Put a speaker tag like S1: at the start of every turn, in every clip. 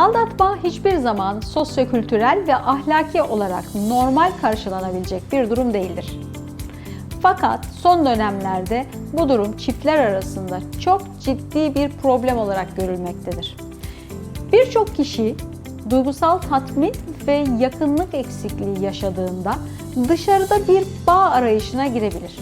S1: Aldatma hiçbir zaman sosyokültürel ve ahlaki olarak normal karşılanabilecek bir durum değildir. Fakat son dönemlerde bu durum çiftler arasında çok ciddi bir problem olarak görülmektedir. Birçok kişi duygusal tatmin ve yakınlık eksikliği yaşadığında dışarıda bir bağ arayışına girebilir.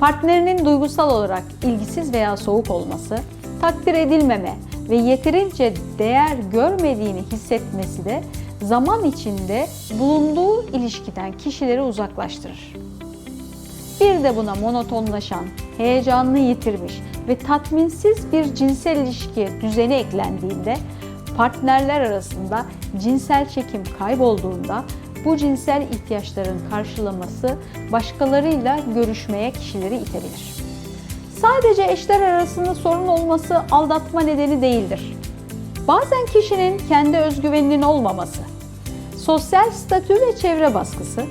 S1: Partnerinin duygusal olarak ilgisiz veya soğuk olması, takdir edilmeme ve yeterince değer görmediğini hissetmesi de zaman içinde bulunduğu ilişkiden kişileri uzaklaştırır. Bir de buna monotonlaşan, heyecanını yitirmiş ve tatminsiz bir cinsel ilişki düzeni eklendiğinde partnerler arasında cinsel çekim kaybolduğunda bu cinsel ihtiyaçların karşılaması başkalarıyla görüşmeye kişileri itebilir. Sadece eşler arasında sorun olması aldatma nedeni değildir. Bazen kişinin kendi özgüveninin olmaması, sosyal statü ve çevre baskısı,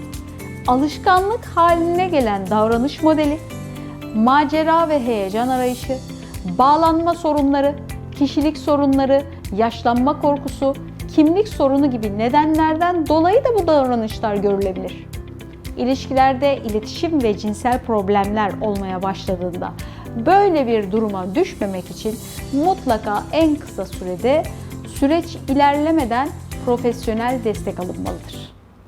S1: alışkanlık haline gelen davranış modeli, macera ve heyecan arayışı, bağlanma sorunları, kişilik sorunları, yaşlanma korkusu, kimlik sorunu gibi nedenlerden dolayı da bu davranışlar görülebilir. İlişkilerde iletişim ve cinsel problemler olmaya başladığında böyle bir duruma düşmemek için mutlaka en kısa sürede süreç ilerlemeden profesyonel destek alınmalıdır.